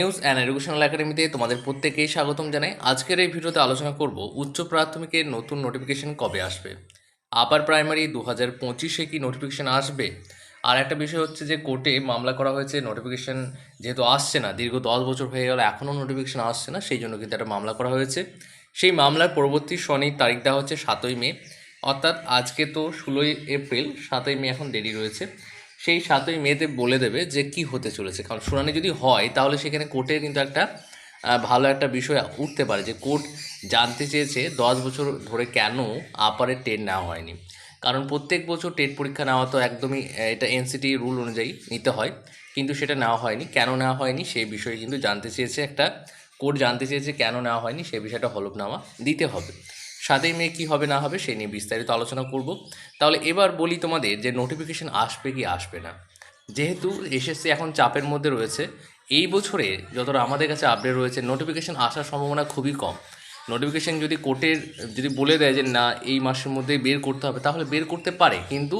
News and educational একাডেমিতে তোমাদের প্রত্যেকেই স্বাগতম জানাই। আজকের এই ভিডিওতে আলোচনা করব উচ্চ প্রাথমিকের নতুন নোটিফিকেশন কবে আসবে? আপার প্রাইমারি দু হাজার পঁচিশে কি নোটিফিকেশান আসবে? আর একটা বিষয় হচ্ছে যে কোর্টে মামলা করা হয়েছে নোটিফিকেশান যেহেতু আসছে না, দীর্ঘ দশ বছর হয়ে গেল, এখনও নোটিফিকেশন আসছে না, সেই জন্য কিন্তু একটা মামলা করা হয়েছে। সেই মামলার পরবর্তী শনি তারিখ দেওয়া হচ্ছে সাতই মে। অর্থাৎ আজকে তো ষোলোই এপ্রিল, সাতই মে এখন দেরি রয়েছে। সেই সাতই মেতে বলে দেবে যে কি হতে চলেছে। কারণ শুনানি যদি হয়, তাহলে সেখানে কোর্টে কিন্তু একটা ভালো একটা বিষয় উঠতে পারে যে কোর্ট জানতে চেয়েছে দশ বছর ধরে কেন আপারের টেট নেওয়া হয়নি। কারণ প্রত্যেক বছর টেট পরীক্ষা নেওয়া তো একদমই এটা এনসিটি রুল অনুযায়ী নিতে হয়। কিন্তু সেটা নেওয়া হয়নি। কেন নেওয়া হয়নি সেই বিষয়ে কিন্তু জানতে চেয়েছে একটা, কোর্ট জানতে চেয়েছে কেন নেওয়া হয়নি সেই বিষয়টা হলফনামা দিতে হবে। সাতই মে কী হবে না হবে সে নিয়ে বিস্তারিত আলোচনা করব। তাহলে এবার বলি তোমাদের যে নোটিফিকেশান আসবে কি আসবে না। যেহেতু এসএসসি এখন চাপের মধ্যে রয়েছে, এই বছরে যতটা আমাদের কাছে আপডেট রয়েছে নোটিফিকেশান আসার সম্ভাবনা খুবই কম। নোটিফিকেশান যদি কোর্টের যদি বলে দেয় যে না, এই মাসের মধ্যে বের করতে হবে, তাহলে বের করতে পারে। কিন্তু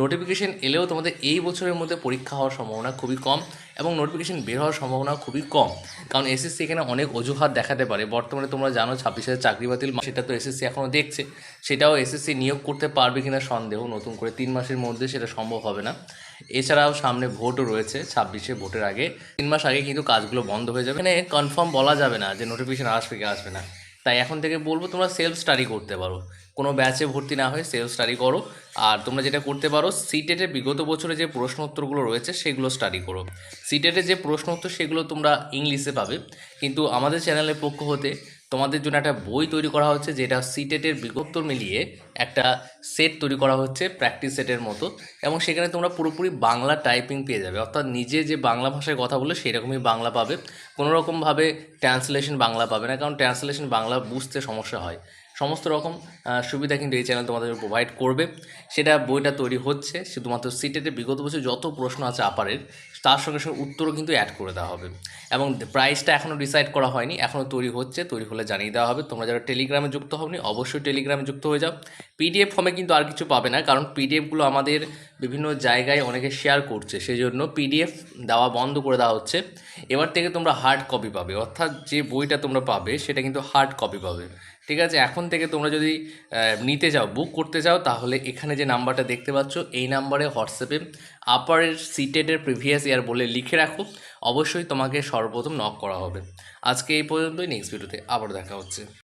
নোটিফিকেশন এলেও তোমাদের এই বছরের মধ্যে পরীক্ষা হওয়ার সম্ভাবনা খুবই কম এবং নোটিফিকেশন বের হওয়ার সম্ভাবনা খুবই কম। কারণ এসএসসি এখানে অনেক অজুহাত দেখাতে পারে। বর্তমানে তোমরা জানো ছাব্বিশ হাজার চাকরি বাতিল সেটা তো এসএসসি এখনও দেখছে। সেটাও এসএসসি নিয়োগ করতে পারবে কিনা সন্দেহ, নতুন করে তিন মাসের মধ্যে সেটা সম্ভব হবে না। এছাড়াও সামনে ভোটও রয়েছে ছাব্বিশে ভোটের আগে। তিন মাস আগে কিন্তু কাজগুলো বন্ধ হয়ে যাবে। মানে কনফার্ম বলা যাবে না যে নোটিফিকেশন আসবে কি আসবে না। তাই এখন থেকে বলব তোমরা সেলফ স্টাডি করতে পারো। কোনো ব্যাচে ভর্তি না হয়ে সেলফ স্টাডি করো। আর তোমরা যেটা করতে পারো সিটেটের বিগত বছরে যে প্রশ্ন উত্তরগুলো রয়েছে, সেগুলো স্টাডি করো। সিটেটের যে প্রশ্ন উত্তর, সেগুলো তোমরা ইংলিশে পাবে। কিন্তু আমাদের চ্যানেলের পক্ষ হতে তোমাদের জন্য একটা বই তৈরি করা হচ্ছে, যেটা সিটেটের বিগত মিলিয়ে একটা সেট তৈরি করা হচ্ছে প্র্যাকটিস সেটের মতো। এবং সেখানে তোমরা পুরোপুরি বাংলা টাইপিং পেয়ে যাবে। অর্থাৎ নিজে যে বাংলা ভাষায় কথা বলে সেরকমই বাংলা পাবে। কোনো রকমভাবে ট্রান্সলেশন বাংলা পাবে না, কারণ ট্রান্সলেশন বাংলা বুঝতে সমস্যা হয়। সমস্ত রকম সুবিধা কিন্তু এই চ্যানেল তোমাদের প্রোভাইড করবে। সেটা বইটা তৈরি হচ্ছে, শুধুমাত্র সিটেটে বিগত বছর যত প্রশ্ন আছে আপারের তার সঙ্গে সঙ্গে উত্তরও কিন্তু অ্যাড করে দেওয়া হবে। এবং প্রাইসটা এখনও ডিসাইড করা হয়নি এখনও তৈরি হচ্ছে, তৈরি হলে জানিয়ে দেওয়া হবে। তোমরা যারা টেলিগ্রামে যুক্ত হবনি অবশ্যই টেলিগ্রামে যুক্ত হয়ে যাও। পিডিএফ ফর্মে কিন্তু আর কিছু পাবে না, কারণ পিডিএফগুলো আমাদের বিভিন্ন জায়গায় অনেকে শেয়ার করছে সেই জন্য পিডিএফ দেওয়া বন্ধ করে দেওয়া হচ্ছে। এবার থেকে তোমরা হার্ড কপি পাবে, অর্থাৎ যে বইটা তোমরা পাবে, সেটা কিন্তু হার্ড কপি পাবে। ঠিক আছে? এখন থেকে তোমরা যদি নিতে চাও বুক করতে চাও তাহলে এখানে যে নাম্বারটা দেখতে পাচ্ছ, এই নাম্বারে হোয়াটসঅ্যাপে আপারের সিটেডের প্রিভিয়াস ইয়ার বলে লিখে রাখো। অবশ্যই তোমাকে সর্বপ্রথম নক করা হবে। আজকে এই পর্যন্তই নেক্সট ভিডিওতে আবার দেখা হচ্ছে।